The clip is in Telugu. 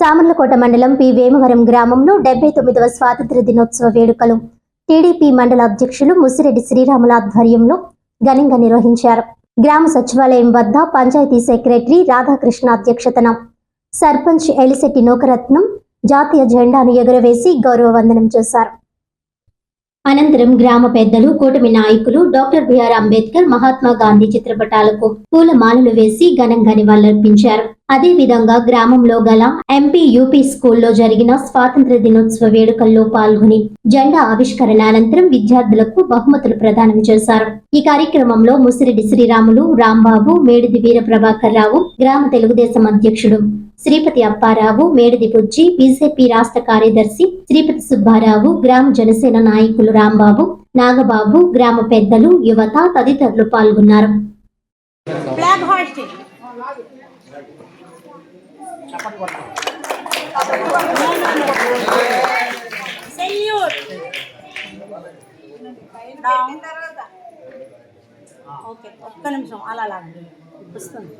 సామర్లకోట మండలం పి. వేమవరం గ్రామంలో డెబ్బై తొమ్మిదవ స్వాతంత్ర దినోత్సవ వేడుకలు. టీడీపీ మండల అధ్యక్షులు ముసిరెడ్డి శ్రీరాముల ఆధ్వర్యంలో ఘనంగా నిర్వహించారు. గ్రామ సచివాలయం వద్ద పంచాయతీ సెక్రటరీ రాధాకృష్ణ అధ్యక్షతన సర్పంచ్ ఎలిశెట్టి నూకరత్నం జాతీయ జెండాను ఎగురవేసి గౌరవ వందనం చేశారు. అనంతరం గ్రామ పెద్దలు కూటమి నాయకులు డాక్టర్ బిఆర్ అంబేద్కర్ మహాత్మా గాంధీ చిత్రపటాలకు పూలమాలలు వేసి ఘనంగా నివాళులర్పించారు. అదే విధంగా గ్రామంలో గల ఎంపీ యూపీ స్కూల్లో జరిగిన స్వాతంత్ర దినోత్సవ వేడుకల్లో పాల్గొని జెండా ఆవిష్కరణ అనంతరం విద్యార్థులకు బహుమతులు ప్రదానం చేశారు. ఈ కార్యక్రమంలో ముసిరెడ్డి శ్రీరాములు రాంబాబు మేడిది వీర ప్రభాకర్ రావు గ్రామ తెలుగుదేశం అధ్యక్షుడు శ్రీపతి అప్పారావు మేడిది బుజ్జి బీజేపీ రాష్ట్ర కార్యదర్శి శ్రీపతి సుబ్బారావు గ్రామ జనసేన నాయకులు రాంబాబు నాగబాబు గ్రామ పెద్దలు యువత తదితరులు పాల్గొన్నారు. బ్లాక్ హార్ట్ సెల్యూట్ ఓకే ఒక్క నిమిషం అలా లాగండి. వస్తుంది.